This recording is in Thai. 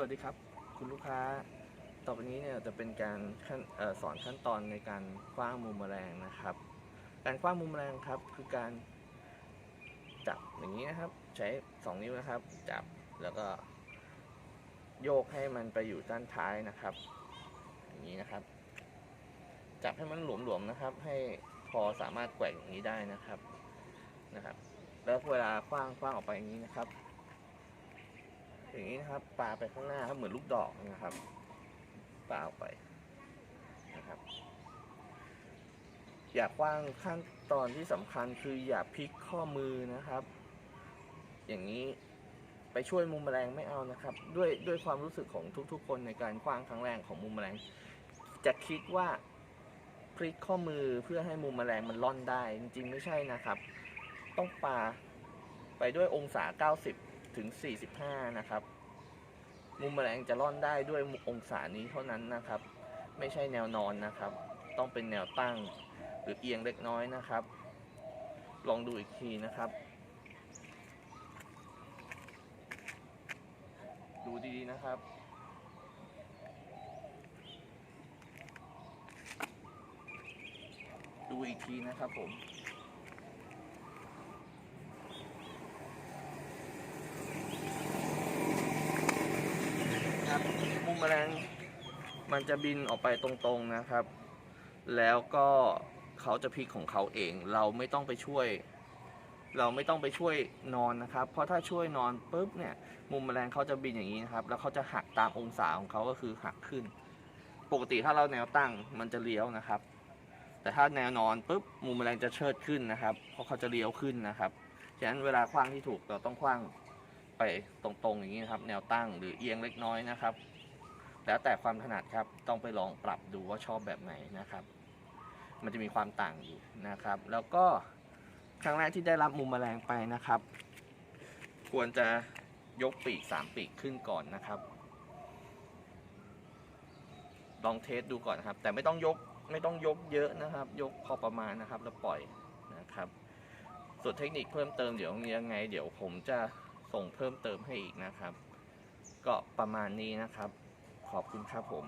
วัสดีครับ คุณลูกค้า ต่อไปนี้เนี่ยจะเป็นการออสอนขั้นตอนในการคว้างมุมแมลงนะครับ การคว้างมุมแมลงครับ คือการจับอย่างนี้นะครับ ใช้ 2 นิ้วนะครับ จับแล้วก็ โยกให้มันไปอยู่ด้านท้ายนะครับ อย่างนี้นะครับ จับให้มันหลวมๆนะครับ ให้พอสามารถแกว่งอย่างนี้ได้นะครับนะครับ แล้วเวลาคว้างคว้างออกไปอย่างนี้นะครับ อย่างนี้นะครับปลาไปข้างหน้าครับเหมือนลูกดอกนะครับปลาออกไปนะครับ อย่าคว้างขั้นตอนที่สำคัญคืออย่าพลิกข้อมือนะครับ อย่างนี้ไปช่วยมุมแมลงไม่เอานะครับ ด้วยด้วยความรู้สึกของทุกๆ คนในการคว้างครั้งแรกของมุมแมลง จะคิดว่าพลิกข้อมือเพื่อให้มุมแมลงมันล่อนได้ จริงๆไม่ใช่นะครับ ต้องปาไปด้วยองศา 90 ถึง 45 นะครับ มุมแมลงจะล่อนได้ด้วยองศานี้เท่านั้นนะครับ ไม่ใช่แนวนอนนะครับ ต้องเป็นแนวตั้งหรือเอียงเล็กน้อยนะครับ ลองดูอีกทีนะครับ ดูดีๆนะครับดูอีกทีนะครับผม ครับมุมแมลงมันจะบินออกไปตรงๆนะครับ แล้วก็เขาจะพลิกของเขาเอง เราไม่ต้องไปช่วย เราไม่ต้องไปช่วยนอนนะครับ เพราะถ้าช่วยนอนปุ๊บเนี่ย มุมแมลงเขาจะบินอย่างนี้นะครับ แล้วเขาจะหักตามองศาของเขาก็คือหักขึ้น ปกติถ้าเราแนวตั้งมันจะเลี้ยวนะครับ แต่ถ้าแนวนอนปุ๊บมุมแมลงจะเชิดขึ้นนะครับ เพราะเขาจะเลี้ยวขึ้นนะครับ ฉะนั้นเวลาคว้างที่ถูกเราต้องคว้าง ไปตรงๆอย่างนี้นะครับ แนวตั้งหรือเอียงเล็กน้อยนะครับ แล้วแต่ความถนัดครับต้องไปลองปรับดูว่าชอบแบบไหนนะครับ มันจะมีความต่างอยู่นะครับ แล้วก็ครั้งแรกที่ได้รับมุมแมลงไปนะครับ ควรจะยกปีกสามปีกขึ้นก่อนนะครับ ลองเทสดูก่อนนครับ แต่ไม่ต้องยกไม่ต้องยกเยอะนะครับ ยกพอประมาณนะครับแล้วปล่อยนะครับ ส่วนเทคนิคเพิ่มเติมเดี๋ยวยังไง เดี๋ยวผมจะ ส่งเพิ่มเติมให้อีกนะครับ ก็ประมาณนี้นะครับ ขอบคุณครับผม